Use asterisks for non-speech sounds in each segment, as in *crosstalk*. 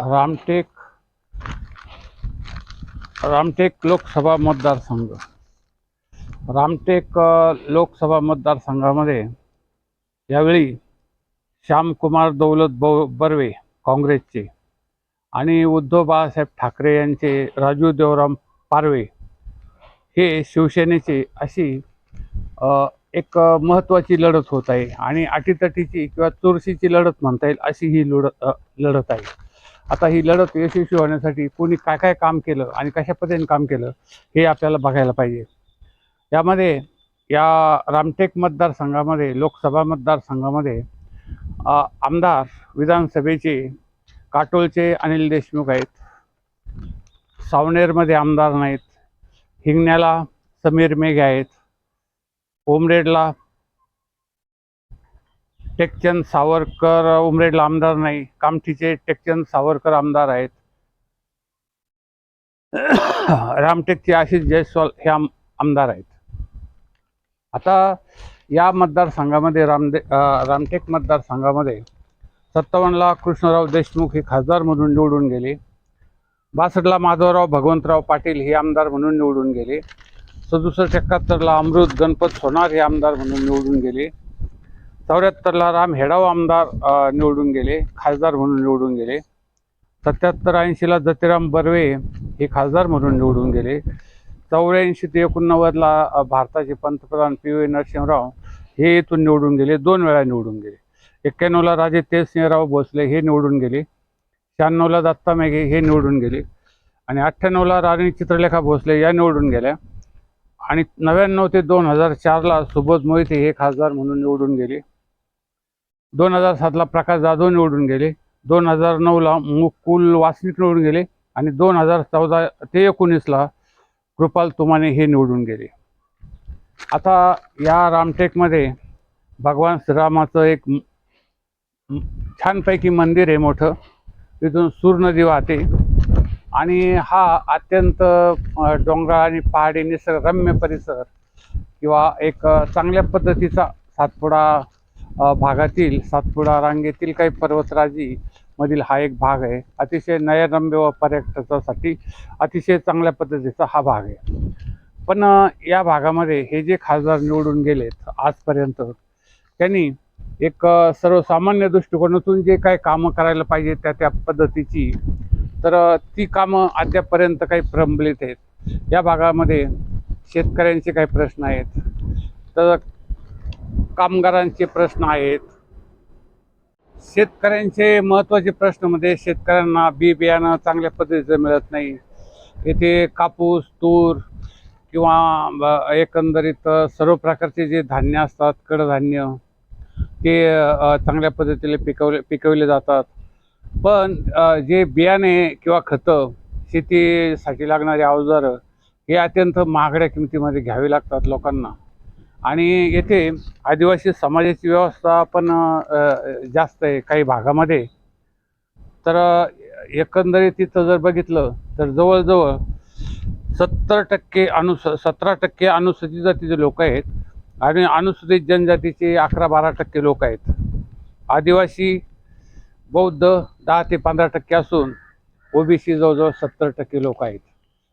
रामटेक रामटेक लोकसभा मतदारसंघ. रामटेक लोकसभा मतदारसंघामध्ये यावेळी श्यामकुमार दौलत बौ बर्वे काँग्रेसचे आणि उद्धव बाळासाहेब ठाकरे यांचे राजू देवराम पारवे हे शिवसेनेचे अशी एक महत्त्वाची लढत होत आहे आणि अटीतटीची किंवा चुरशीची लढत म्हणता येईल अशी ही लढत लढत आहे. आता ही लढत यशस्वी होण्यासाठी कोणी काय काय काम केलं आणि कशा पद्धतीने काम केलं हे आपल्याला बघायला पाहिजे. यामध्ये या रामटेक मतदारसंघामध्ये लोकसभा मतदारसंघामध्ये आमदार विधानसभेचे काटोलचे अनिल देशमुख आहेत. सावनेरमध्ये आमदार नाहीत. हिंगण्याला समीर मेघे आहेत. ओमरेडला टेकचंद सावरकर उमरेडला आमदार नाही. कामठीचे टेकचंद सावरकर आमदार आहेत. *coughs* रामटेकचे आशिष जयस्वाल हे आम आमदार आहेत. आता या मतदारसंघामध्ये रामदे रामटेक मतदारसंघामध्ये सत्तावन्नला कृष्णराव देशमुख हे खासदार म्हणून निवडून गेले. बासष्टला माधवराव भगवंतराव पाटील हे आमदार म्हणून निवडून गेले. सदुसष्ट एकाहत्तरला अमृत गणपत सोनार हे आमदार म्हणून निवडून गेले. चौऱ्याहत्तरला राम हेडाव आमदार निवडून गेले खासदार म्हणून निवडून गेले. सत्याहत्तर ऐंशीला जतीराम बर्वे हे खासदार म्हणून निवडून गेले. चौऱ्याऐंशी ते एकोणनव्वदला भारताचे पंतप्रधान पी व्ही नरसिंहराव हे इथून निवडून गेले दोन वेळा निवडून गेले. एक्क्याण्णवला राजे तेजसिंहराव भोसले हे निवडून गेले. शहाण्णवला दत्ता मेघे हे निवडून गेले. आणि अठ्ठ्याण्णवला राणी चित्रलेखा भोसले या निवडून गेल्या. आणि नव्याण्णव ते दोन हजार चारला सुबोध मोहिते हे खासदार म्हणून निवडून गेले. दोन हजार सातला प्रकाश जाधव निवडून गेले दोन हजार नऊला मुकुल वासनिक निवडून गेले आणि दोन हजार चौदा ते एकोणीसला कृपाल तुमाने हे निवडून गेले. आता या रामटेकमध्ये भगवान श्रीरामाचं एक छानपैकी मंदिर आहे मोठं. तिथून सूर नदी वाहते. आणि हा अत्यंत डोंगराळ आणि पहाडी निसर्गरम्य परिसर किंवा एक चांगल्या पद्धतीचा सातपुडा भागातील सातपुडा रांगेतील काही पर्वतराजी मधील हा एक भाग आहे. अतिशय नयनरम्य व पर्यटकासाठी अतिशय चांगल्या पद्धतीचा हा भाग आहे. पण या भागामध्ये हे जे खासदार निवडून गेलेत आजपर्यंत त्यांनी एक सर्वसामान्य दृष्टिकोनातून जे काही कामं करायला पाहिजे त्या त्या पद्धतीची तर ती कामं अद्यापपर्यंत काही प्रंबलित आहेत. या भागामध्ये शेतकऱ्यांचे काही प्रश्न आहेत. तर कामगारांचे प्रश्न आहेत. शेतकऱ्यांचे महत्त्वाचे प्रश्न म्हणजे शेतकऱ्यांना बी बियाणं चांगल्या पद्धतीचं मिळत नाही. येथे कापूस तूर किंवा ब- एकंदरीत सर्व प्रकारचे जे धान्य असतात कडधान्य ते चांगल्या पद्धतीने पिकवले पिकवले जातात. पण जे बियाणे किंवा खतं शेतीसाठी लागणारे अवजारं हे अत्यंत महागड्या किमतीमध्ये घ्यावी लागतात लोकांना. आणि येथे आदिवासी समाजाची व्यवस्था पण जास्त आहे काही भागामध्ये. तर एकंदरीत तिथं जर बघितलं तर जवळजवळ सत्तर टक्के अनुस सतरा टक्के अनुसूचित जातीचे लोक आहेत आणि अनुसूचित जनजातीचे अकरा बारा टक्के लोक आहेत. आदिवासी बौद्ध दहा ते पंधरा टक्के असून ओबीसी जवळजवळ सत्तर टक्के लोक आहेत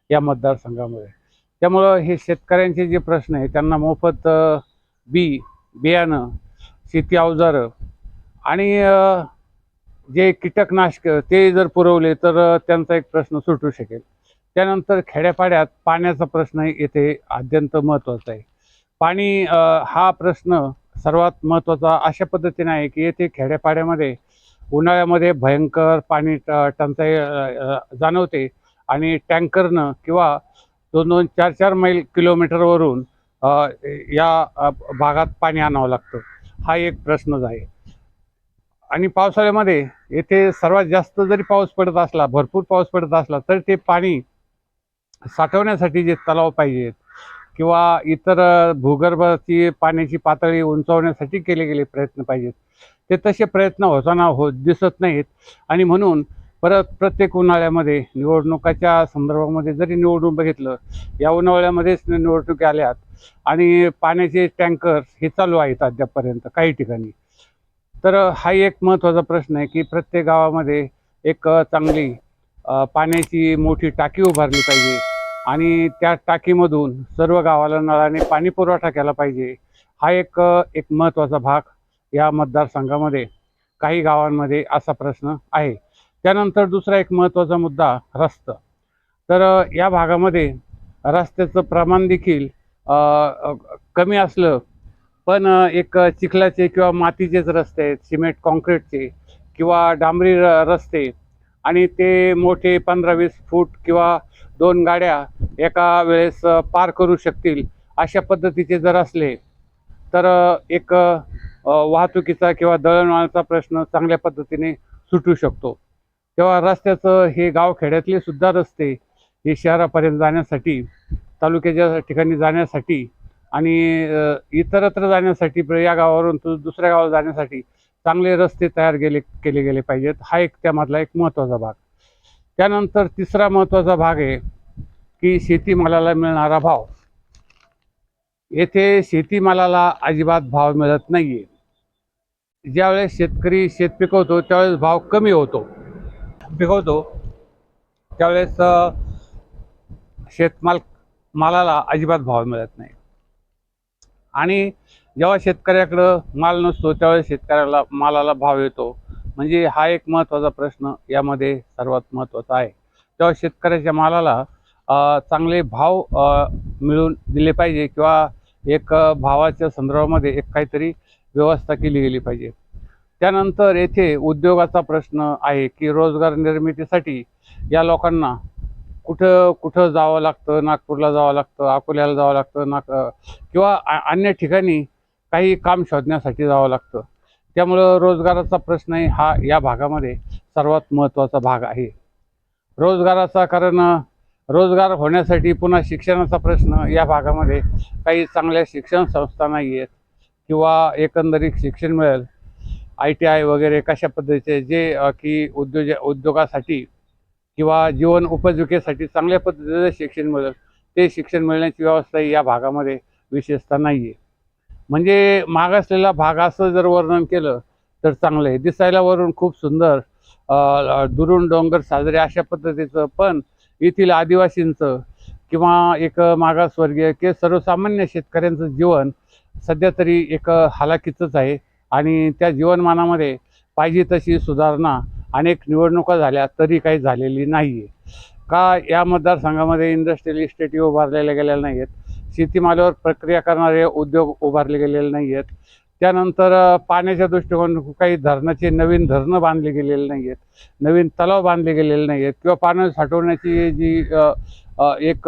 या मतदारसंघामध्ये. त्यामुळं हे शेतकऱ्यांचे जे प्रश्न आहे त्यांना मोफत बी बियाणं शेती अवजारं आणि जे कीटकनाशक ते जर पुरवले तर त्यांचा एक प्रश्न सुटू शकेल. त्यानंतर खेड्यापाड्यात पाण्याचा प्रश्न येथे अत्यंत महत्त्वाचा आहे. पाणी हा प्रश्न सर्वात महत्त्वाचा अशा पद्धतीने आहे की येथे खेड्यापाड्यामध्ये उन्हाळ्यामध्ये भयंकर पाणी ट- टंचाई जाणवते आणि टँकरनं किंवा दोन दोन चार चार मैल किलोमीटरवरून या भागात पाणी आणावं लागतं. हा एक प्रश्नच आहे. आणि पावसाळ्यामध्ये येथे सर्वात जास्त जरी पाऊस पडत असला भरपूर पाऊस पडत असला तर ते पाणी साठवण्यासाठी जे तलाव पाहिजेत किंवा इतर भूगर्भाची पाण्याची पातळी उंचावण्यासाठी केले गेले प्रयत्न पाहिजेत. ते तसे प्रयत्न होताना होत दिसत नाहीत. आणि म्हणून परत प्रत्येक उन्हाळ्यामध्ये निवडणुकाच्या संदर्भामध्ये जरी निवडून बघितलं या उन्हाळ्यामध्येच निवडणुकी आल्यात आणि पाण्याचे टँकर हे चालू आहेत अद्यापपर्यंत काही ठिकाणी. तर हा एक महत्त्वाचा प्रश्न आहे की प्रत्येक गावामध्ये एक चांगली पाण्याची मोठी टाकी उभारली पाहिजे आणि त्या टाकीमधून सर्व गावाला नळाने पाणी पुरवठा केला पाहिजे. हा एक एक महत्त्वाचा भाग या मतदारसंघामध्ये काही गावांमध्ये असा प्रश्न आहे. त्यानंतर दुसरा एक महत्त्वाचा मुद्दा रस्ता. तर या भागामध्ये रस्त्याचं प्रमाण देखील कमी असलं पण एक चिखलाचे किंवा मातीचेच रस्ते आहेत सिमेंट कॉन्क्रीटचे किंवा डांबरी र रस्ते आणि ते मोठे पंधरा वीस फूट किंवा दोन गाड्या एका वेळेस पार करू शकतील अशा पद्धतीचे जर असले तर एक वाहतुकीचा किंवा दळणवळणाचा प्रश्न चांगल्या पद्धतीने सुटू शकतो. तेव्हा रस्त्याचं हे गावखेड्यातले सुद्धा रस्ते हे शहरापर्यंत जाण्यासाठी तालुक्याच्या ठिकाणी जाण्यासाठी आणि इतरत्र जाण्यासाठी या गावावरून दुसऱ्या गावाला जाण्यासाठी चांगले रस्ते तयार केले केले गेले पाहिजेत. हा एक त्यामधला एक महत्त्वाचा भाग. त्यानंतर तिसरा महत्त्वाचा भाग आहे की शेतीमालाला मिळणारा भाव. येथे शेतीमालाला अजिबात भाव मिळत नाही आहे ज्यावेळेस शेतकरी शेत पिकवतो त्यावेळेस भाव कमी होतो. पिकवतो त्यावेळेस शेतमाल मालाला अजिबात भाव मिळत नाही. आणि जेव्हा शेतकऱ्याकडं माल नसतो त्यावेळेस शेतकऱ्याला मालाला भाव येतो. म्हणजे हा एक महत्त्वाचा प्रश्न यामध्ये सर्वात महत्त्वाचा आहे. तेव्हा शेतकऱ्याच्या मालाला चांगले भाव मिळून दिले पाहिजे किंवा एक भावाच्या संदर्भामध्ये एक काहीतरी व्यवस्था केली गेली पाहिजे त्यानंतर येथे उद्योगाचा प्रश्न आहे की रोजगार निर्मितीसाठी या लोकांना कुठं कुठं जावं लागतं? नागपूरला जावं लागतं अकोल्याला जावं लागतं नाग किंवा अन्य ठिकाणी काही काम शोधण्यासाठी जावं लागतं. त्यामुळं रोजगाराचा प्रश्न हा या भागामध्ये सर्वात महत्त्वाचा भाग आहे. रोजगाराचा कारण रोजगार होण्यासाठी पुन्हा शिक्षणाचा प्रश्न या भागामध्ये काही चांगल्या शिक्षण संस्था नाही आहेत किंवा एकंदरीत शिक्षण मिळेल. आय टी आय वगैरे कशा पद्धतीचे जे की उद्योज उद्योगासाठी किंवा जीवन उपजीविकेसाठी चांगल्या पद्धतीचं शिक्षण मिळेल ते शिक्षण मिळण्याची व्यवस्था या भागामध्ये विशेषतः नाही आहे म्हणजे मागासलेला भाग असं जर वर्णन केलं तर चांगलं आहे. दिसायला वरून खूप सुंदर दुरून डोंगर साजरे अशा पद्धतीचं पण येथील आदिवासींचं किंवा एक मागासवर्गीय किंवा सर्वसामान्य शेतकऱ्यांचं जीवन सध्या तरी एक हालाकीचंच आहे. आणि त्या जीवनमानामध्ये पाहिजे तशी सुधारणा अनेक निवडणुका झाल्या तरी काही झालेली नाही आहे का या मतदारसंघामध्ये इंडस्ट्रियल इस्टेटी उभारलेल्या गेलेल्या नाही आहेत शेतीमालावर प्रक्रिया करणारे उद्योग उभारले गेलेले नाही आहेत त्यानंतर पाण्याच्या दृष्टिकोनातून काही धरणाचे नवीन धरणं बांधले गेलेले नाही आहेत नवीन तलाव बांधले गेलेले नाही आहेत किंवा पाणी साठवण्याची जी एक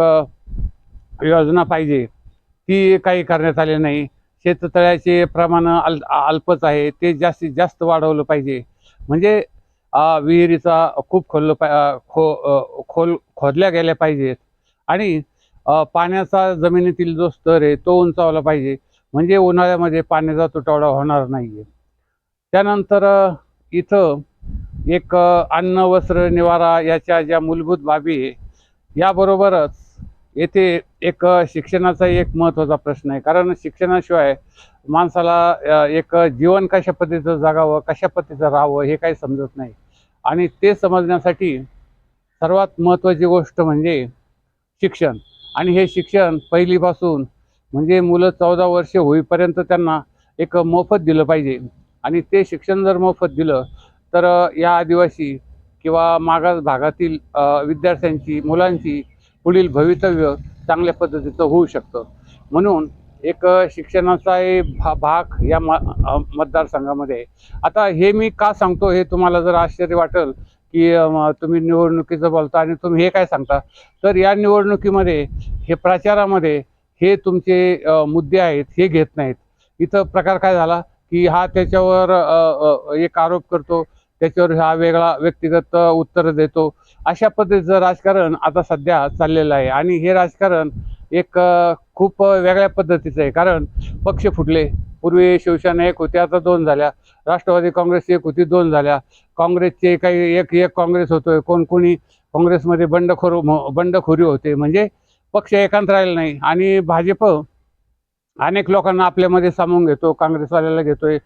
योजना पाहिजे ती काही करण्यात आली नाही. शेततळ्याचे प्रमाण अल अल्पच आहे. ते जास्तीत जास्त वाढवलं पाहिजे. म्हणजे विहिरीचा खूप खोललं पा खो खोल खोदल्या गेल्या पाहिजेत. आणि पाण्याचा जमिनीतील जो स्तर आहे तो उंचावला पाहिजे. म्हणजे उन्हाळ्यामध्ये पाण्याचा तुटवडा होणार नाही आहे त्यानंतर इथं एक अन्न वस्त्र निवारा याच्या ज्या मूलभूत बाबी आहे याबरोबरच येथे एक शिक्षणाचा एक महत्त्वाचा प्रश्न आहे. कारण शिक्षणाशिवाय माणसाला एक जीवन कशा पद्धतीचं जगावं कशा पद्धतीचं राहावं हे काही समजत नाही. आणि ते समजण्यासाठी सर्वात महत्त्वाची गोष्ट म्हणजे शिक्षण. आणि हे शिक्षण पहिलीपासून म्हणजे मुलं चौदा वर्ष होईपर्यंत त्यांना एक मोफत दिलं पाहिजे. आणि ते शिक्षण जर मोफत दिलं तर या आदिवासी किंवा मागास भागातील विद्यार्थ्यांची मुलांची पुढील भवितव्य चांगल्या पद्धतीचं होऊ शकतं. म्हणून एक शिक्षणाचाही शिक्षणाचा एक भा भाग या म मतदारसंघामध्ये. आहे. आता हे मी का सांगतो हे तुम्हाला जर आश्चर्य वाटेल की तुम्ही निवडणुकीचं बोलता आणि तुम्ही हे काय सांगता? तर या निवडणुकीमध्ये हे प्रचारामध्ये हे तुमचे मुद्दे आहेत हे घेत नाहीत. इथं प्रकार काय झाला की हा त्याच्यावर एक आरोप करतो त्याच्यावर हा वेगळा व्यक्तिगत उत्तर देतो. अशा पद्धतीचं राजकारण आता सध्या चाललेलं आहे. आणि हे राजकारण एक खूप वेगळ्या पद्धतीचं आहे. कारण पक्ष फुटले. पूर्वी शिवसेना एक होती आता दोन झाल्या. राष्ट्रवादी काँग्रेस एक होती दोन झाल्या. काँग्रेसचे काही एक एक काँग्रेस होतोय. कोण कोणी काँग्रेसमध्ये बंडखोर म- बंडखोरी होते. म्हणजे पक्ष एकांत राहिला नाही. आणि भाजप अनेक लोकांना आपल्यामध्ये सामावून घेतो काँग्रेसवाल्याला घेतोय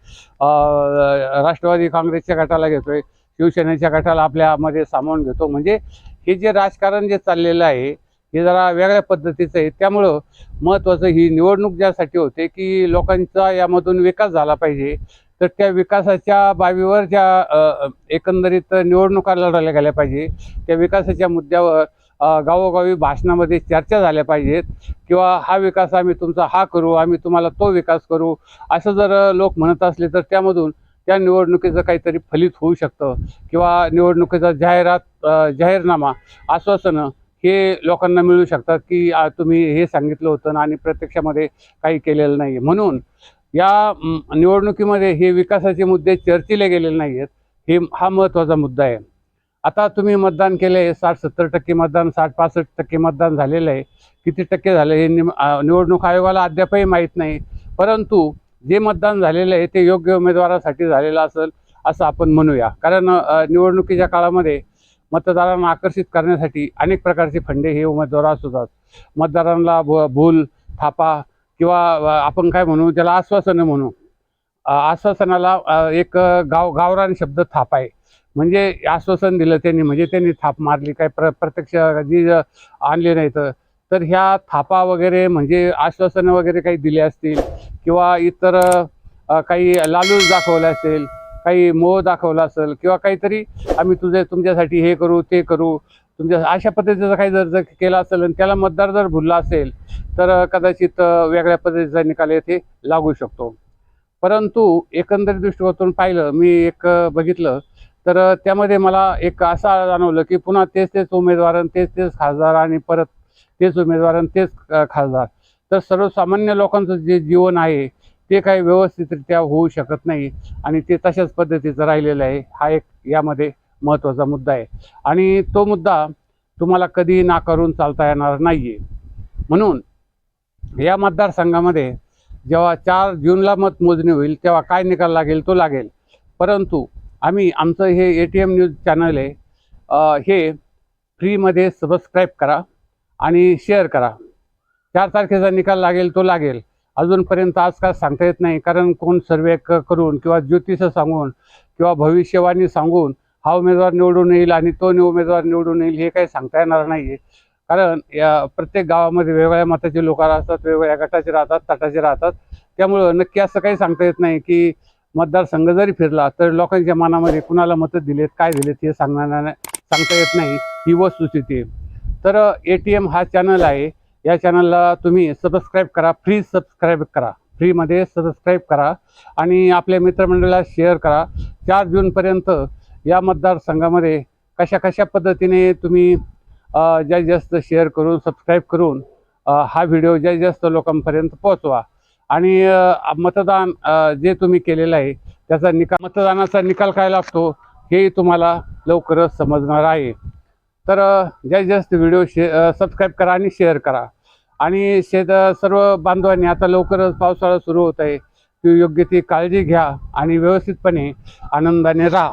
राष्ट्रवादी काँग्रेसच्या गटाला घेतोय शिवसेनेच्या गटाला आपल्यामध्ये सामावून घेतो. म्हणजे हे जे राजकारण जे चाललेलं आहे हे जरा वेगळ्या पद्धतीचं आहे. त्यामुळं महत्त्वाचं ही निवडणूक ज्यासाठी होते की लोकांचा यामधून विकास झाला पाहिजे. तर त्या विकासाच्या बाबीवर ज्या एकंदरीत निवडणुका लढवल्या गेल्या पाहिजे त्या विकासाच्या मुद्द्यावर गावोगावी भाषणामध्ये चर्चा झाल्या पाहिजेत किंवा हा विकास आम्ही तुमचा हा करू आम्ही तुम्हाला तो विकास करू असं जर लोक म्हणत असले तर त्यामधून त्या निवडणुकीचं काहीतरी फलित होऊ शकतं किंवा निवडणुकीचा जाहिरात जाहीरनामा आश्वासनं हे लोकांना मिळू शकतात की तुम्ही हे सांगितलं होतं आणि प्रत्यक्षामध्ये काही केलेलं नाही म्हणून या निवडणुकीमध्ये हे विकासाचे मुद्दे चर्चिले गेलेले नाही आहेत हे हा महत्त्वाचा मुद्दा आहे. आता तुम्ही मतदान केले आहे साठ सत्तर टक्के मतदान साठ पासष्ट टक्के मतदान झालेलं आहे. किती टक्के झाले हे निम निवडणूक आयोगाला अद्यापही माहीत नाही. परंतु जे मतदान झालेलं आहे ते योग्य उमेदवारासाठी झालेलं असेल असं आपण म्हणूया. कारण निवडणुकीच्या काळामध्ये मतदारांना आकर्षित करण्यासाठी अनेक प्रकारचे फंडे हे उमेदवार असतात. मतदारांना भ भूल थापा किंवा आपण काय म्हणू त्याला आश्वासनं म्हणू. आश्वासनाला एक गाव गावरान शब्द थाप आहे. म्हणजे आश्वासन दिलं त्यांनी म्हणजे त्यांनी थाप मारली काय प्र प्रत्यक्ष जी आणली नाही तर. तर ह्या थापा वगैरे म्हणजे आश्वासनं वगैरे काही दिले असतील किंवा इतर काही लालूच दाखवलं असेल काही मोह दाखवला असेल किंवा काहीतरी आम्ही तुझे तुमच्यासाठी हे करू ते करू तुमच्या अशा पद्धतीचं काही जर जर केलं असेल आणि त्याला मतदार जर भुलला असेल तर कदाचित वेगळ्या पद्धतीचा निकाल येथे लागू शकतो. परंतु एकंदरीत दृष्टिकोनातून पाहिलं मी एक बघितलं तर त्यामध्ये मला एक असं जाणवलं की पुन्हा तेच तेच उमेदवार आणि तेच तेच खासदार आणि परत तेच उमेदवार आणि तेच खासदार. तर सर्वसामान्य लोकांचं जे जीवन आहे ते काही व्यवस्थितरित्या होऊ शकत नाही आणि ते तशाच पद्धतीचं राहिलेलं आहे. हा एक यामध्ये महत्त्वाचा मुद्दा आहे. आणि तो मुद्दा तुम्हाला कधी नाकारून चालता येणार नाही आहे म्हणून या मतदारसंघामध्ये जेव्हा चार जूनला मतमोजणी होईल तेव्हा काय निकाल लागेल तो लागेल. परंतु आम्ही आमचं हे A T M news channel आहे. हे फ्रीमध्ये सबस्क्राईब करा आणि शेअर करा. चार तारखेचा निकाल लागेल तो लागेल. अजूनपर्यंत आजकाल सांगता येत नाही कारण कोण सर्वे क करून किंवा ज्योतिषं सांगून किंवा भविष्यवाणी सांगून हा उमेदवार निवडून येईल आणि तो उमेदवार निवडून येईल हे काही सांगता येणार नाही आहे कारण या प्रत्येक गावामध्ये वेगवेगळ्या मताचे लोक राहतात वेगवेगळ्या गटाचे राहतात तटाचे राहतात. त्यामुळं नक्की असं काही सांगता येत नाही की मतदारसंघ जरी फिरला तर लोकांच्या मनामध्ये कुणाला मतं दिलेत काय दिलेत हे सांगणार नाही सांगता येत नाही ही वस्तुस्थिती तर ए टी एम हा चॅनल आहे. या चॅनलला तुम्ही सबस्क्राईब करा फ्री सबस्क्राईब करा. फ्रीमध्ये सबस्क्राईब करा आणि आपल्या मित्रमंडळाला शेअर करा. चार जूनपर्यंत या मतदारसंघामध्ये कशा कशा पद्धतीने तुम्ही जास्तीत जास्त शेअर करून सबस्क्राईब करून हा व्हिडिओ जास्तीत जास्त लोकांपर्यंत पोहोचवा. आणि मतदान जे तुम्ही केलेलं आहे त्याचा निकाल मतदानाचा निकाल काय लागतो हे तुम्हाला लवकरच समजणार आहे. तर अ, जास्तीत जास्त व्हिडिओ शे सबस्क्राईब करा आणि शेअर करा. आणि शेत सर्व बांधवांनी आता लवकरच पावसाळा सुरू होत आहे. ती योग्य ती काळजी घ्या आणि व्यवस्थितपणे आनंदाने राहा.